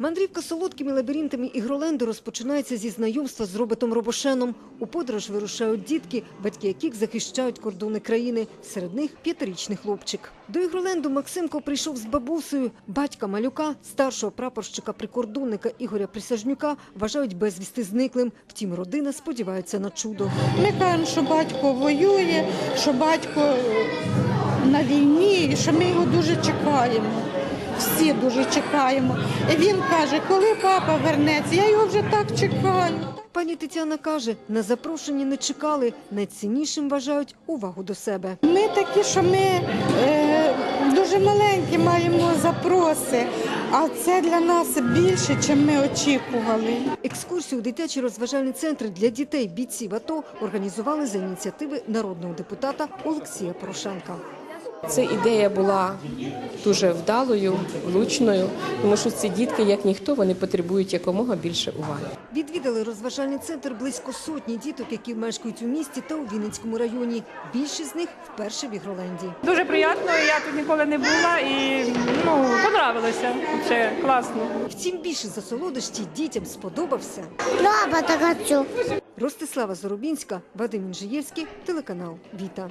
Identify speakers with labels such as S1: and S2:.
S1: Мандрівка солодкими лабіринтами ігроленду розпочинається зі знайомства з Робертом Робошеном. У подорож вирушають дітки, батьки яких захищають кордони країни. Серед них п'ятирічний хлопчик. До ігроленду Максимко прийшов з бабусею. Батька малюка, старшого прапорщика прикордонника Ігоря Присяжнюка, вважають безвісти зниклим. Втім, родина сподівається на чудо.
S2: Ми кажемо, що батько воює, що батько на війні, і що ми його дуже чекаємо. Всі дуже чекаємо. І він каже, коли папа вернеться, я його вже так чекаю.
S1: Пані Тетяна каже, на запрошення не чекали. Найціннішим вважають увагу до себе.
S2: Ми такі, що ми е, дуже маленькі маємо запроси, а це для нас більше, ніж ми очікували.
S1: Екскурсію у дитячий розважальний центр для дітей бійців АТО організували за ініціативи народного депутата Олексія Порошенка.
S3: Ця ідея була дуже вдалою, влучною, тому що ці дітки, як ніхто, вони потребують якомога більше уваги.
S1: Відвідали розважальний центр близько сотні діток, які мешкають у місті та у Вінницькому районі. Більшість з них вперше в Ігроленді.
S4: Дуже приємно, я тут ніколи не була і ну, понравилося. Це класно.
S1: Втім, більше за солодощі дітям сподобався.
S5: Так.
S1: Ростислава Зарубінська, Вадим Інжиєвський, телеканал Віта.